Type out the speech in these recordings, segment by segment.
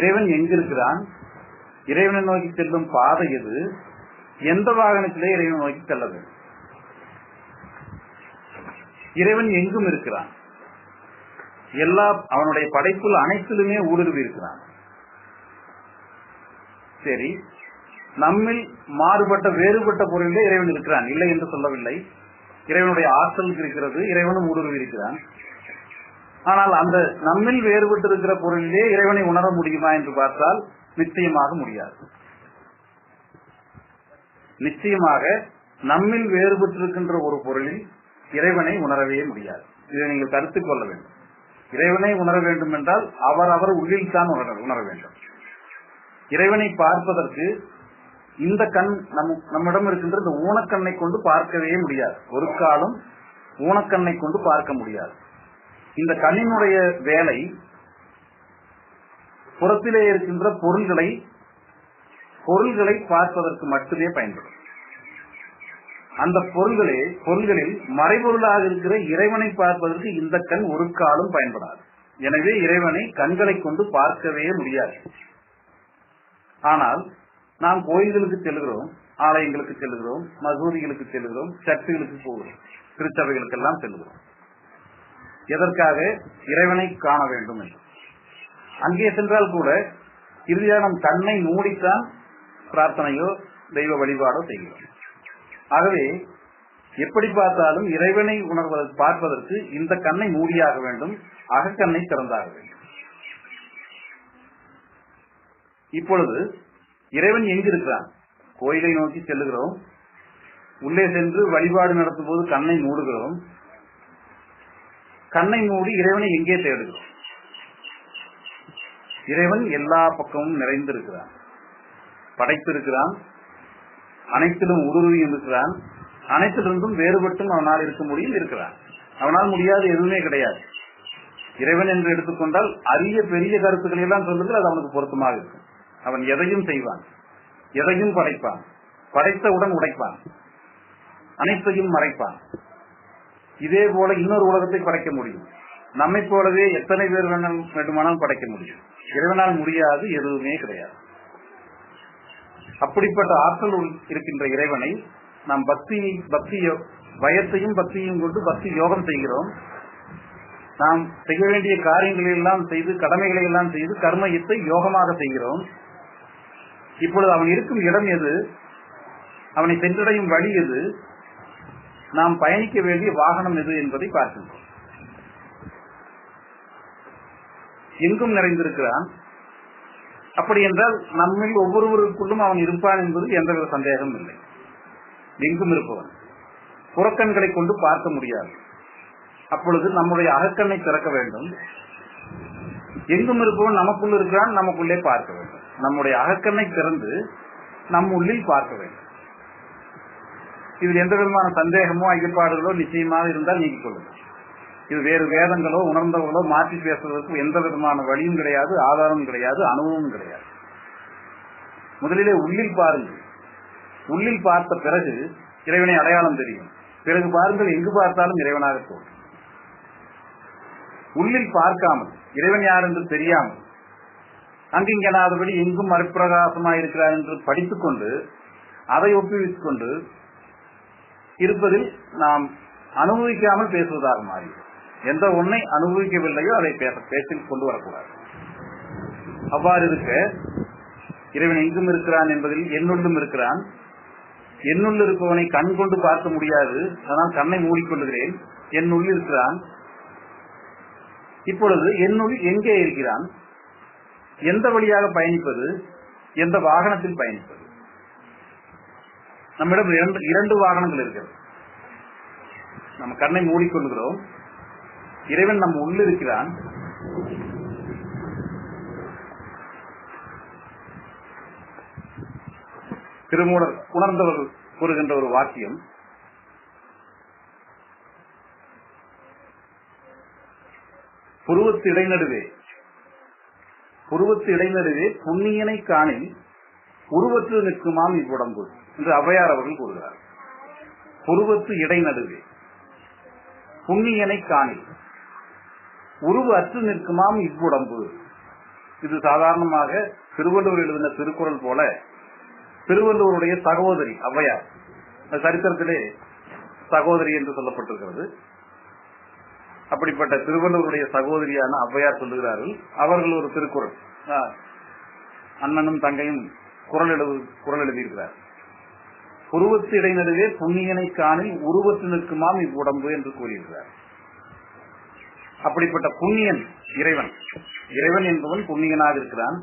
இறைவன் எங்கிருக்கிறான்? இறைவனை நோக்கி செல்லும் பாதை எது? எந்த வாகனத்திலே இறைவனை நோக்கி செல்ல வேண்டும்? இறைவன் எங்கும் இருக்கிறான்? எல்லா அவனுடைய படைப்புள் அனைத்திலுமே ஊடுருவி இருக்கிறான். சரி நம்மில் மாறுபட்ட வேறுபட்ட பொருளிலே இறைவன் இருக்கிறான். இல்லை என்று சொல்லவில்லை. இறைவனுடைய ஆற்றல் இருக்கிறது இறைவனும் ஊடுருவி இருக்கிறான். ஆனால் அந்த நம்மில் வேறுபட்டு இருக்கிற பொருளிலே இறைவனை உணர முடியுமா என்று பார்த்தால் நிச்சயமாக முடியாது. நிச்சயமாக நம்மில் வேறுபட்டிருக்கின்ற ஒரு பொருளில் இறைவனை உணரவே முடியாது. இதை நீங்கள் கருத்து கொள்ள வேண்டும். இறைவனை உணர வேண்டும் என்றால் அவர் அவர் உள்ளில் தான் உணர வேண்டும். இறைவனை பார்ப்பதற்கு இந்த கண் நம் நம்மிடம் இருக்கின்ற இந்த ஊனக்கண்ணை கொண்டு பார்க்கவே முடியாது. ஒரு காலம் ஊனக்கண்ணை கொண்டு பார்க்க முடியாது. இந்த கண்ணினுடைய வேலை புறத்திலே இருக்கின்ற பொருள்களை பொருள்களை பார்ப்பதற்கு மட்டுமே பயன்படும். அந்த பொருள்களே பொருள்களில் மறைபொருளாக இருக்கிற இறைவனை பார்ப்பதற்கு இந்த கண் ஒரு காலம் பயன்படாது. எனவே இறைவனை கண்களை கொண்டு பார்க்கவே முடியாது. ஆனால் நாம் கோயில்களுக்கு செல்கிறோம் ஆலயங்களுக்கு செல்கிறோம் மசூதிகளுக்கு செல்கிறோம் சர்ச்சுகளுக்கு போகிறோம் திருச்சபைகளுக்கெல்லாம் செல்கிறோம் எதற்காக இறைவனை காண வேண்டும் என்று. அங்கே சென்றால் கூட இறுதியாக நம் கண்ணை மூடித்தான் பிரார்த்தனையோ தெய்வ வழிபாடோ செய்கிறோம். ஆகவே எப்படி பார்த்தாலும் இறைவனை உணர்வதற்கு பார்ப்பதற்கு இந்த கண்ணை மூடியாக வேண்டும் அகக்கண்ணை திறந்தாக வேண்டும். இப்பொழுது இறைவன் எங்கிருக்கிறான்? கோயிலை நோக்கி செல்லுகிறோம். உள்ளே சென்று வழிபாடு நடத்தும் போது கண்ணை மூடுகிறோம். கண்ணை மூடி இறைவனை எங்கே தேடுகிறோம் இறைவன் எல்லா பக்கமும் நிறைந்திருக்கிறான். படைத்திருக்கிறான். அனைத்திலும் உருவியும் இருக்கிறான். அனைத்திலிருந்தும் வேறுபட்டும் அவனால் இருக்க முடியும் இருக்கிறான். அவனால் முடியாது எதுவுமே கிடையாது. இறைவன் என்று எடுத்துக்கொண்டால் அரிய பெரிய கருத்துக்களை எல்லாம் சொல்லுங்கள் அது அவனுக்கு பொருத்தமாக இருக்கும். அவன் எதையும் செய்வான். எதையும் படைப்பான். படைத்தவுடன் உடைப்பான். அனைத்தையும் மறைப்பான். இதே போல இன்னொரு உலகத்தை படைக்க முடியும். நம்மை போலவே எத்தனை பேர் வேண்டுமானாலும் படைக்க முடியும். இறைவனால் முடியாது எதுவுமே கிடையாது. அப்படிப்பட்ட ஆற்றல் உள் இருக்கின்ற இறைவனை நாம் பக்தி பக்தி யோ- பயத்தையும் பக்தியும் கொண்டு பக்தி யோகம் செய்கிறோம். நாம் செய்ய வேண்டிய காரியங்களை எல்லாம் செய்து கடமைகளை எல்லாம் செய்து கர்மயத்தை யோகமாக செய்கிறோம். இப்பொழுது அவன் இருக்கும் இடம் எது? அவனை சென்றடையும் வழி எது? நாம் பயணிக்க வேண்டிய வாகனம் எது என்பதை பார்க்கின்றோம். எங்கும் நிறைந்திருக்கிறான். அப்படி என்றால் நம்மில் ஒவ்வொருவருக்குள்ளும் அவன் இருப்பான் என்பது எந்தவித சந்தேகமும் இல்லை. எங்கும் இருப்பவன். புறக்கண்களை கொண்டு பார்க்க முடியாது. அப்பொழுது நம்முடைய அகக்கண்ணை திறக்க வேண்டும். எங்கும் இருப்பவன் நமக்குள் இருக்கிறான் நமக்குள்ளே பார்க்க வேண்டும். நம்முடைய அகக்கண்ணை திறந்து நம் உள்ளில் பார்க்க வேண்டும். இதில் எந்த விதமான சந்தேகமோ ஐயப்பாடுகளோ நிச்சயமாக இருந்தால் நீக்கிக் கொள்ளுங்கள். இது வேறு வேதங்களோ உணர்ந்தவர்களோ மாற்றி பேசுவதற்கு எந்த விதமான வழியும் கிடையாது ஆதாரமும் கிடையாது அனுபவமும் கிடையாது. முதலிலே உள்ளில் பாருங்கள். உள்ளில் பார்த்த பிறகு இறைவனை அடையாளம் தெரியும். பிறகு பாருங்கள் எங்கு பார்த்தாலும் இறைவனாக தோன்றும். உள்ளில் பார்க்காமல் இறைவன் யார் என்று தெரியாமல் அங்கிங்கனாதபடி எங்கும் மறுப்பிரகாசமாய் இருக்கிறார் என்று படித்துக்கொண்டு அதை ஒப்புவித்துக் கொண்டு இருப்பதில் நாம் அனுபவிக்காமல் பேசுவதாக மாறி எந்த ஒன்றை அனுபவிக்கவில்லையோ அதை பேச கொண்டு வரக்கூடாது. அவ்வாறு இருக்க இறைவன் எங்கும் இருக்கிறான் என்பதில் என்னுள்ளும் இருக்கிறான். என்னுள் இருப்பவனை கண் கொண்டு பார்க்க முடியாது. அதனால் கண்ணை மூடிக்கொள்ளுகிறேன். என்னுள் இருக்கிறான். இப்பொழுது என்னுள் எங்கே இருக்கிறான்? எந்த வழியாக பயணிப்பது? எந்த வாகனத்தில் பயணிப்பது? நம்மிடம் இரண்டு இரண்டு வாகனங்கள் இருக்கிறது. நம்ம கண்ணை மூடிக்கொள்கிறோம். இறைவன் நம்ம உள்ளிருக்கிறான் திருமூலர் உணர்ந்தவர்கள் கூறுகின்ற ஒரு வாக்கியம் புருவத்து இடைநடுவே புருவத்து இடைநடுவே புண்ணியனை காணி உருவத்து நிற்குமாம் இவ்வுடம்பு என்று ஔவையார் அவர்கள் கூறுகிறார். உருவத்து இடைநடுவே. புண்ணியனை காணி உருவு அற்று நிற்குமாம் இவ்வுடம்பு இது சாதாரணமாக திருவள்ளுவர் எழுதின திருக்குறள் போல திருவள்ளுவருடைய சகோதரி அவ்வையார். அந்த சரித்திரத்திலே சகோதரி என்று சொல்லப்பட்டிருக்கிறது. அப்படிப்பட்ட திருவள்ளுவருடைய சகோதரியான ஔவையார் சொல்லுகிறார்கள். அவர்கள் ஒரு திருக்குறள். அண்ணனும் தங்கையும் குரல் எழுது குரல் எழுதியிருக்கிறார். உருவத்து இடைநடுவே புண்ணியனை காணில் உருவத்து நிற்குமாம் இவ்வுடம்பு என்று கூறியிருக்கிறார். அப்படிப்பட்ட புண்ணியன் இறைவன். இறைவன் என்பவன் புண்ணியனாக இருக்கிறான்.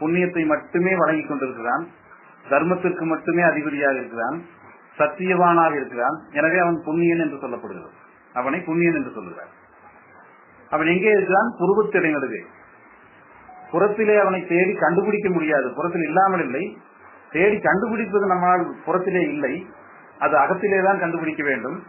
புண்ணியத்தை மட்டுமே வழங்கிக் கொண்டிருக்கிறான். தர்மத்திற்கு மட்டுமே அதிபதியாக இருக்கிறான். சத்தியவானாக இருக்கிறான். எனவே அவன் புண்ணியன் என்று சொல்லப்படுகிறது. அவனை புண்ணியன் என்று சொல்லுகிறார். அவன் எங்கே இருக்கிறான்? புருவத்திடை நடுவே புறத்திலே அவனை தேடி கண்டுபிடிக்க முடியாது. புறத்தில் இல்லாமல் இல்லை. தேடி கண்டுபிடிப்பது நம்மால் புறத்திலே இல்லை. அது அகத்திலே தான் கண்டுபிடிக்க வேண்டும்.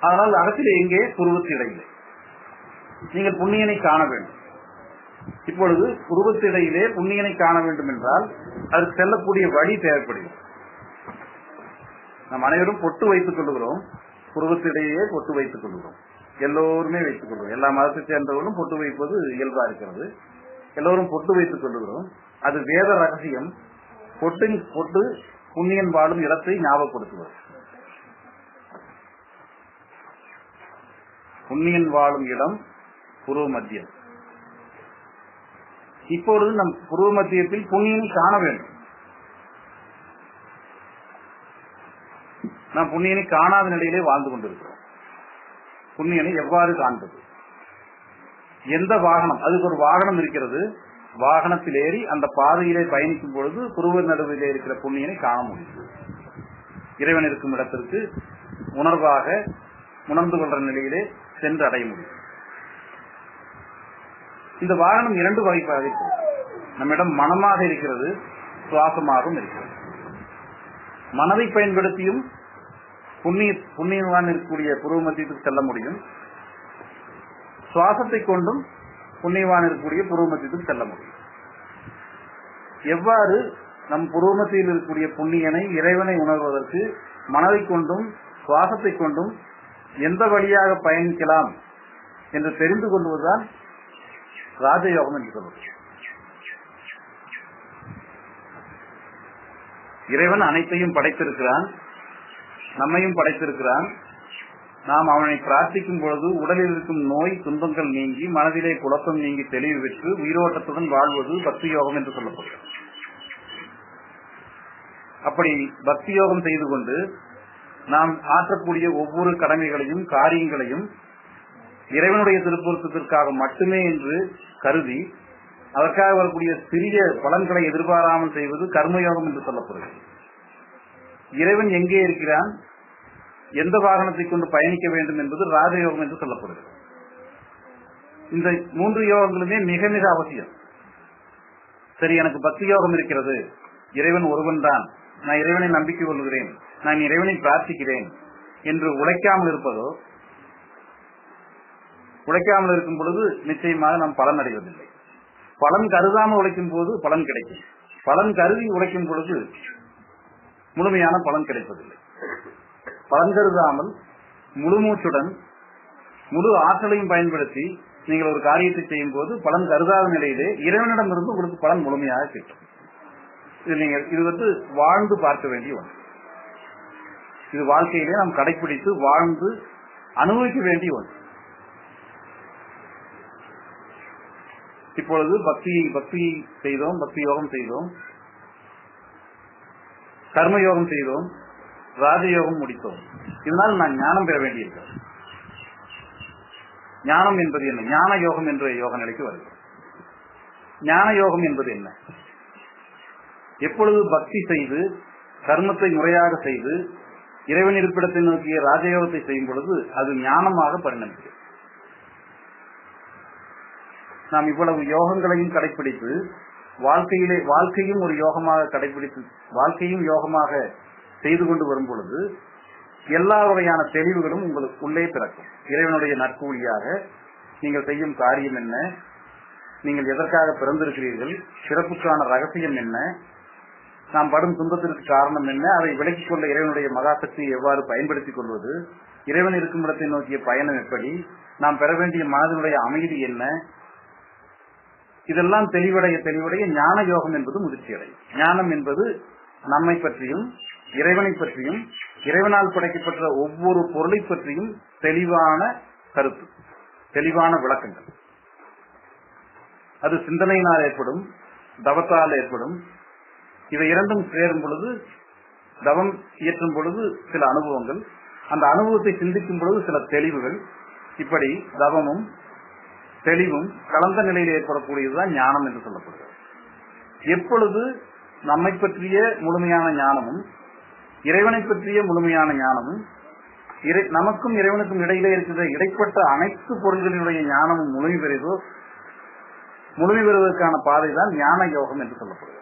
ஆனால் அகத்திலே எங்கே? புருவத்திடையிலே. நீங்கள் புண்ணியனை காண வேண்டும். இப்பொழுது புருவத்திடையிலே புண்ணியனை காண வேண்டும் என்றால் அது செல்லக்கூடிய வழி தேவைப்படுகிறது. நம் அனைவரும் பொட்டு வைத்துக் கொள்கிறோம் புருவத்திடையே பொட்டு வைத்துக் கொள்கிறோம் எல்லோருமே வைத்துக் கொள்கிறோம் எல்லா மதத்தை சேர்ந்தவர்களும் பொட்டு வைப்பது இயல்பா இருக்கிறது. எல்லோரும் பொட்டு வைத்துக் கொள்கிறோம். அது வேத ரகசியம். பொட்டின் பொட்டு புண்ணியன் வாழும் இடத்தை ஞாபகப்படுத்துவது புண்ணியன் வாழும் இடம் புருவ மத்தியம். இப்பொழுது நம் புருவ மத்தியத்தில் புண்ணியனை காண வேண்டும். நாம் புண்ணியனை காணாத நிலையிலே வாழ்ந்து கொண்டிருக்கிறோம். புண்ணியனை எவ்வாறு காண்பது? எந்த வாகனம்? அதுக்கு ஒரு வாகனம் இருக்கிறது. வாகனத்தில் ஏறி அந்த பாதையிலே பயணிக்கும் பொழுது புருவ நடுவிலே இருக்கிற புண்ணியனை காண முடியும். இறைவன் இருக்கும் இடத்திற்கு உணர்வாக உணர்ந்து கொள்ற நிலையிலே சென்று அடைய முடியும். இந்த வாகனம் இரண்டு வகைப்பாக நம்மிடம் மனமாக இருக்கிறது சுவாசமாகவும் இருக்கிறது. மனதை பயன்படுத்தியும் புண்ணிய புண்ணியமான இருக்கக்கூடிய புருவ மத்தியத்துக்கு செல்ல முடியும். சுவாசத்தை கொண்டும் புண்ணியவான் இருக்கக்கூடிய புருவ செல்ல முடியும். எவ்வாறு நம் புருவமத்தியில் இருக்கக்கூடிய புண்ணியனை இறைவனை உணர்வதற்கு மனதை கொண்டும் சுவாசத்தை கொண்டும் எந்த வழியாக பயணிக்கலாம் என்று தெரிந்து கொள்வதுதான் ராஜயோகம் என்று சொல்வது இறைவன் அனைத்தையும் படைத்திருக்கிறான் நம்மையும் படைத்திருக்கிறான் நாம் அவனை பிரார்த்திக்கும் பொழுது உடலில் இருக்கும் நோய் துன்பங்கள் நீங்கி மனதிலே குழப்பம் நீங்கி தெளிவு பெற்று உயிரோட்டத்துடன் வாழ்வது பக்தி யோகம் என்று சொல்லப்படுகிறது அப்படி பக்தி யோகம் செய்து கொண்டு நாம் ஆற்றக்கூடிய ஒவ்வொரு கடமைகளையும் காரியங்களையும் இறைவனுடைய திருப்பொருத்தத்திற்காக மட்டுமே என்று கருதி அதற்காக வரக்கூடிய சிறிய பலன்களை எதிர்பாராமல் செய்வது கர்மயோகம் என்று சொல்லப்படுகிறது. இறைவன் எங்கே இருக்கிறான்? எந்த வாகனத்தை கொண்டு பயணிக்க வேண்டும் என்பது ராஜயோகம் என்று சொல்லப்படுகிறது இந்த மூன்று யோகங்களுமே மிக மிக அவசியம். சரி எனக்கு பக்தி யோகம் இருக்கிறது. இறைவன் ஒருவன் தான். நான் இறைவனை நம்பிக்கை கொள்கிறேன். நான் இறைவனை பிரார்த்திக்கிறேன் என்று உழைக்காமல் இருப்பதோ உழைக்காமல் இருக்கும் பொழுது நிச்சயமாக நாம் பலன் அடைவதில்லை. பலன் கருதாமல் உழைக்கும் போது பலன் கிடைக்கும். பலன் கருதி உழைக்கும் பொழுது முழுமையான பலன் கிடைப்பதில்லை. பலன் கருதாமல் முழு மூச்சுடன் முழு ஆற்றலையும் பயன்படுத்தி நீங்கள் ஒரு காரியத்தை செய்யும் போது பலன் கருதாத நிலையிலே இறைவனிடமிருந்து உங்களுக்கு பலன் முழுமையாக கிட்டும் இது நீங்கள் இது வந்து வாழ்ந்து பார்க்க வேண்டிய ஒன்று. இது வாழ்க்கையிலே நாம் கடைபிடித்து வாழ்ந்து அனுபவிக்க வேண்டிய ஒன்று. இப்பொழுது பக்தி பக்தி செய்தோம் பக்தி யோகம் செய்தோம். கர்மயோகம் செய்தோம். ராஜயோகம் முடித்தோம். இதனால் நான் ஞானம் பெற வேண்டியிருக்கிறது. ஞானம் என்பது என்ன? ஞான யோகம் என்ற யோக நிலைக்கு வருகிறோம் ஞான யோகம் என்பது என்ன? எப்பொழுது பக்தி செய்து கர்மத்தை முறையாக செய்து இறைவன் இருப்பிடத்தை நோக்கிய ராஜயோகத்தை செய்யும் பொழுது அது ஞானமாக பரிணமிக்கிறது. நாம் இவ்வளவு யோகங்களையும் கடைபிடித்து வாழ்க்கையிலே வாழ்க்கையும் ஒரு யோகமாக கடைபிடித்து வாழ்க்கையும் யோகமாக செய்து கொண்டு வரும் பொழுது எல்லா வகையான தெளிவுகளும் உங்களுக்கு உள்ளே பிறக்கும். இறைவனுடைய நற்கூலியாக நீங்கள் செய்யும் காரியம் என்ன? நீங்கள் எதற்காக பிறந்திருக்கிறீர்கள்? சிறப்புக்கான ரகசியம் என்ன? நாம் படும் துன்பத்திற்கு காரணம் என்ன? அதை விலக்கிக் கொள்ள இறைவனுடைய மகாசக்தியை எவ்வாறு பயன்படுத்திக் கொள்வது? இறைவன் இருக்கும் இடத்தை நோக்கிய பயணம் எப்படி? நாம் பெற வேண்டிய மனதினுடைய அமைதி என்ன? இதெல்லாம் தெளிவடைய தெளிவடைய ஞான யோகம் என்பது முதிர்ச்சி அடையும் ஞானம் என்பது நம்மை பற்றியும் இறைவனை பற்றியும் இறைவனால் படைக்கப்பட்ட ஒவ்வொரு பொருளை பற்றியும் தெளிவான கருத்து தெளிவான விளக்கங்கள். அது சிந்தனையினால் ஏற்படும் தவத்தால் ஏற்படும். இவை இரண்டும் சேரும் பொழுது தவம் இயற்றும் பொழுது சில அனுபவங்கள். அந்த அனுபவத்தை சிந்திக்கும் பொழுது சில தெளிவுகள். இப்படி தவமும் தெளிவும் கலந்த நிலையில் ஏற்படக்கூடியதுதான் ஞானம் என்று சொல்லப்படுகிறது. எப்பொழுது நம்மை பற்றிய முழுமையான ஞானமும் இறைவனை பற்றிய முழுமையான ஞானமும் இறை- நமக்கும் இறைவனுக்கும் இடையிலே இருக்கின்ற இடைப்பட்ட அனைத்து பொருள்களினுடைய ஞானமும் முழுமை பெறுதோ முழுமை பெறுவதற்கான பாதை தான் ஞான யோகம் என்று சொல்லப்படுகிறது.